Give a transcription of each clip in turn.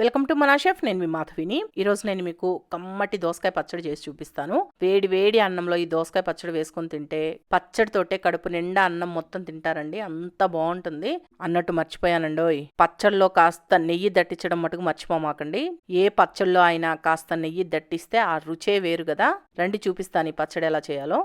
Welcome to మనా chef నేను మీ మాధవిని. ఈరోజు నేను మీకు కమ్మటి దోసకాయ పచ్చడి చేసి చూపిస్తాను. వేడి వేడి అన్నంలో ఈ దోసకాయ పచ్చడి వేసుకొని తింటే పచ్చడితోటే కడుపు నిండా అన్నం మొత్తం తింటారండి. అంత బాగుంటుంది. అన్నట్టు మర్చిపోయానండోయ్ పచ్చడిలో కాస్త నెయ్యి దట్టించడం మటుకు మర్చిపోమాకండి. ఏ పచ్చడిలో అయినా కాస్త నెయ్యి దట్టిస్తే ఆ రుచే వేరు కదా. రండి చూపిస్తాను ఈ పచ్చడి ఎలా చేయాలో.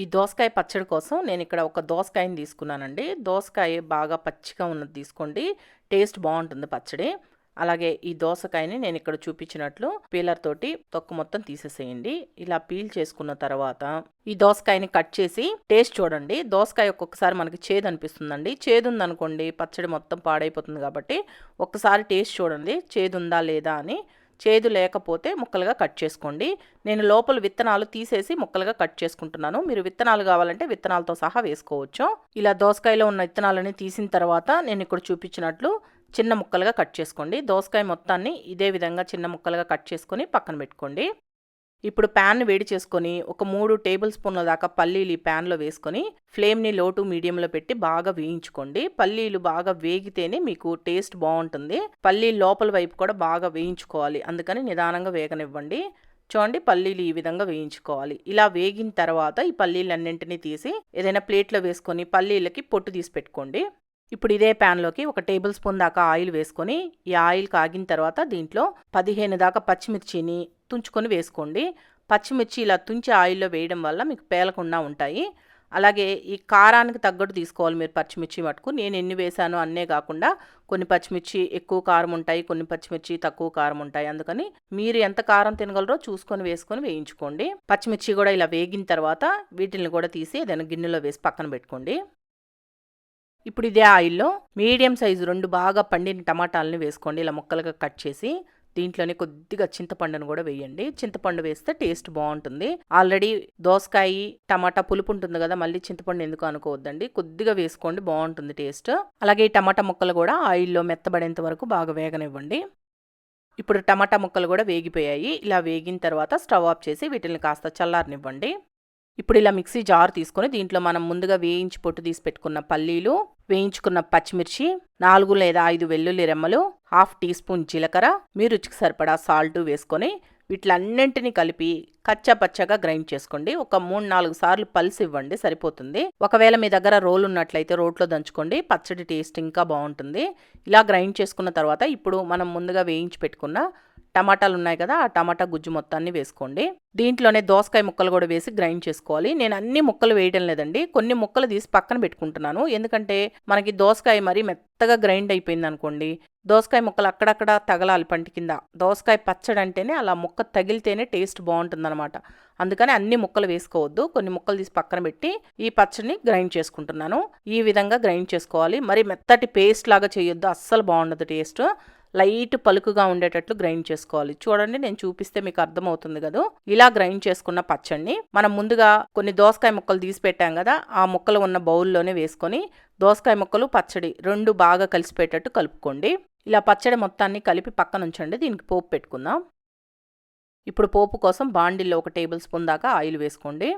ఈ దోసకాయ పచ్చడి కోసం నేను ఇక్కడ ఒక దోసకాయని తీసుకున్నానండి. దోసకాయ బాగా పచ్చిగా ఉన్నది తీసుకోండి. టేస్ట్ బాగుంటుంది పచ్చడి. అలాగే ఈ దోసకాయని నేను ఇక్కడ చూపించినట్లు పీలర్ తోటి తొక్క మొత్తం తీసేసేయండి. ఇలా పీల్ చేసుకున్న తర్వాత ఈ దోసకాయని కట్ చేసి టేస్ట్ చూడండి. దోసకాయ ఒక్కొక్కసారి మనకి చేదు అనిపిస్తుందండి. చేదు ఉందనుకోండి పచ్చడి మొత్తం పాడైపోతుంది కాబట్టి ఒక్కసారి టేస్ట్ చూడండి. చేదు ఉందా లేదా అని చేదు లేకపోతే ముక్కలుగా కట్ చేసుకోండి. నేను లోపల విత్తనాలు తీసేసి ముక్కలుగా కట్ చేసుకుంటున్నాను. మీరు విత్తనాలు కావాలంటే విత్తనాలతో సహా వేసుకోవచ్చు. ఇలా దోసకాయలో ఉన్న విత్తనాలని తీసిన తర్వాత నేను ఇక్కడ చూపించినట్లు చిన్న ముక్కలుగా కట్ చేసుకోండి. దోసకాయ మొత్తాన్ని ఇదే విధంగా చిన్న ముక్కలుగా కట్ చేసుకొని పక్కన పెట్టుకోండి. ఇప్పుడు ప్యాన్ వేడి చేసుకొని ఒక మూడు టేబుల్ స్పూన్ల దాకా పల్లీలు ఈ ప్యాన్లో వేసుకొని ఫ్లేమ్ని లో టు మీడియంలో పెట్టి బాగా వేయించుకోండి. పల్లీలు బాగా వేగితేనే మీకు టేస్ట్ బాగుంటుంది. పల్లీ లోపల వైపు కూడా బాగా వేయించుకోవాలి. అందుకని నిదానంగా వేగనివ్వండి. చూడండి పల్లీలు ఈ విధంగా వేయించుకోవాలి. ఇలా వేగిన తర్వాత ఈ పల్లీలన్నింటినీ తీసి ఏదైనా ప్లేట్లో వేసుకొని పల్లీలకి పొట్టు తీసి పెట్టుకోండి. ఇప్పుడు ఇదే ప్యాన్లోకి ఒక టేబుల్ స్పూన్ దాకా ఆయిల్ వేసుకొని ఈ ఆయిల్ కాగిన తర్వాత దీంట్లో పదిహేను దాకా పచ్చిమిర్చిని తుంచుకొని వేసుకోండి. పచ్చిమిర్చి ఇలా తుంచి ఆయిల్లో వేయడం వల్ల మీకు పేలకుండా ఉంటాయి. అలాగే ఈ కారానికి తగ్గట్టు తీసుకోవాలి మీరు పచ్చిమిర్చి మటుకు. నేను ఎన్ని వేసానో అన్నే కాకుండా కొన్ని పచ్చిమిర్చి ఎక్కువ కారం ఉంటాయి కొన్ని పచ్చిమిర్చి తక్కువ కారం ఉంటాయి. అందుకని మీరు ఎంత కారం తినగలరో చూసుకొని వేసుకొని వేయించుకోండి. పచ్చిమిర్చి కూడా ఇలా వేగిన తర్వాత వీటిని కూడా తీసి ఏదైనా గిన్నెలో వేసి పక్కన పెట్టుకోండి. ఇప్పుడు ఇదే ఆయిల్లో మీడియం సైజు రెండు బాగా పండిన టమాటాలని వేసుకోండి. ఇలా ముక్కలుగా కట్ చేసి దీంట్లోనే కొద్దిగా చింతపండును కూడా వేయండి. చింతపండు వేస్తే టేస్ట్ బాగుంటుంది. ఆల్రెడీ దోసకాయ టమాటా పులుపు ఉంటుంది కదా మళ్ళీ చింతపండు ఎందుకు అనుకోవద్దండి. కొద్దిగా వేసుకోండి బాగుంటుంది టేస్ట్. అలాగే ఈ టమాటా ముక్కలు కూడా ఆయిల్లో మెత్తబడేంత వరకు బాగా వేగనివ్వండి. ఇప్పుడు టమాటా ముక్కలు కూడా వేగిపోయాయి. ఇలా వేగిన తర్వాత స్టవ్ ఆఫ్ చేసి వీటిని కాస్త చల్లారనివ్వండి. ఇప్పుడు ఇలా మిక్సీ జార్ తీసుకొని దీంట్లో మనం ముందుగా వేయించి పొట్టు తీసి పెట్టుకున్న పల్లీలు వేయించుకున్న పచ్చిమిర్చి నాలుగు లేదా ఐదు వెల్లుల్లి రెమ్మలు హాఫ్ టీ స్పూన్ జీలకర్ర మీ రుచికి సరిపడా సాల్ట్ వేసుకొని వీటిలన్నింటినీ కలిపి కచ్చా పచ్చగా గ్రైండ్ చేసుకోండి. ఒక మూడు నాలుగు సార్లు పల్స్ ఇవ్వండి సరిపోతుంది. ఒకవేళ మీ దగ్గర రోల్ ఉన్నట్లయితే రోట్లో దంచుకోండి పచ్చడి టేస్ట్ ఇంకా బాగుంటుంది. ఇలా గ్రైండ్ చేసుకున్న తర్వాత ఇప్పుడు మనం ముందుగా వేయించి పెట్టుకున్న టమాటాలు ఉన్నాయి కదా ఆ టమాటా గుజ్జు మొత్తాన్ని వేసుకోండి. దీంట్లోనే దోసకాయ ముక్కలు కూడా వేసి గ్రైండ్ చేసుకోవాలి. నేను అన్ని ముక్కలు వేయడం లేదండి. కొన్ని ముక్కలు తీసి పక్కన పెట్టుకుంటున్నాను. ఎందుకంటే మనకి దోసకాయ మరి మెత్తగా గ్రైండ్ అయిపోయింది అనుకోండి. దోసకాయ ముక్కలు అక్కడక్కడ తగలాలి పంటి కింద. దోసకాయ పచ్చడి అంటేనే అలా ముక్క తగిలితేనే టేస్ట్ బాగుంటుందన్నమాట. అందుకని అన్ని ముక్కలు వేసుకోవద్దు. కొన్ని ముక్కలు తీసి పక్కన పెట్టి ఈ పచ్చడిని గ్రైండ్ చేసుకుంటున్నాను. ఈ విధంగా గ్రైండ్ చేసుకోవాలి. మరి మెత్తటి పేస్ట్ లాగా చేయొద్దు. అస్సలు బాగుండదు టేస్ట్. లైట్ పలుకుగా ఉండేటట్లు గ్రైండ్ చేసుకోవాలి. చూడండి నేను చూపిస్తే మీకు అర్థమవుతుంది కదా? ఇలా గ్రైండ్ చేసుకున్న పచ్చడిని మనం ముందుగా కొన్ని దోసకాయ ముక్కలు తీసి పెట్టాం కదా ఆ ముక్కలు ఉన్న బౌల్లోనే వేసుకొని దోసకాయ ముక్కలు పచ్చడి రెండు బాగా కలిసిపోయేటట్టు కలుపుకోండి. ఇలా పచ్చడి మొత్తాన్ని కలిపి పక్కన ఉంచండి దీనికి పోపు పెట్టుకుందాం. ఇప్పుడు పోపు కోసం బాండిల్లో ఒక టేబుల్ స్పూన్ దాకా ఆయిల్ వేసుకోండి.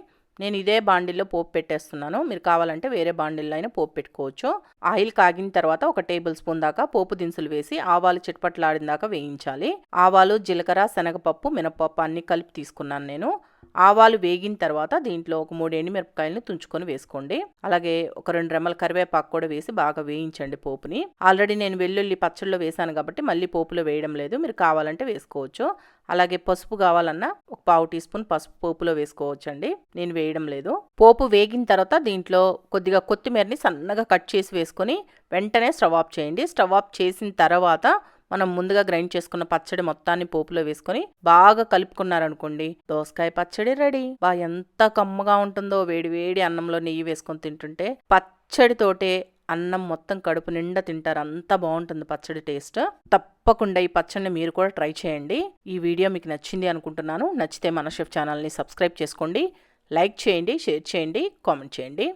నేను ఇదే బాండిల్లో పోపు పెట్టేస్తున్నాను. మీరు కావాలంటే వేరే బాండిల్లో అయినా పోపు పెట్టుకోవచ్చు. ఆయిల్ కాగిన తర్వాత ఒక టేబుల్ స్పూన్ దాకా పోపు దినుసులు వేసి ఆవాలు చిట్పట్లాడిన దాకా వేయించాలి. ఆవాలు జీలకర్ర శనగపప్పు మినపప్పు అన్ని కలిపి తీసుకున్నాను నేను. ఆవాలు వేగిన తర్వాత దీంట్లో ఒక మూడు ఎండుమిరపకాయలను తుంచుకొని వేసుకోండి. అలాగే ఒక రెండు రెమ్మల కరివేపాకు కూడా వేసి బాగా వేయించండి పోపుని. ఆల్రెడీ నేను వెల్లుల్లి పచ్చళ్ళలో వేసాను కాబట్టి మళ్ళీ పోపులో వేయడం లేదు. మీరు కావాలంటే వేసుకోవచ్చు. అలాగే పసుపు కావాలన్నా ఒక పావు టీ స్పూన్ పసుపు పోపులో వేసుకోవచ్చండి. నేను వేయడం లేదు. పోపు వేగిన తర్వాత దీంట్లో కొద్దిగా కొత్తిమీరని సన్నగా కట్ చేసి వేసుకొని వెంటనే స్టవ్ ఆఫ్ చేయండి. స్టవ్ ఆఫ్ చేసిన తర్వాత మనం ముందుగా గ్రైండ్ చేసుకున్న పచ్చడి మొత్తాన్ని పోపులో వేసుకొని బాగా కలుపుకున్నారనుకోండి దోసకాయ పచ్చడి రెడీ. బా ఎంత కమ్మగా ఉంటుందో వేడి వేడి అన్నంలో నెయ్యి వేసుకొని తింటుంటే పచ్చడితోటే అన్నం మొత్తం కడుపు నిండా తింటారు. అంత బాగుంటుంది పచ్చడి టేస్ట్. తప్పకుండా ఈ పచ్చడిని మీరు కూడా ట్రై చేయండి. ఈ వీడియో మీకు నచ్చింది అనుకుంటున్నాను. నచ్చితే మన షెఫ్ ఛానల్ని సబ్స్క్రైబ్ చేసుకోండి. లైక్ చేయండి షేర్ చేయండి కామెంట్ చేయండి.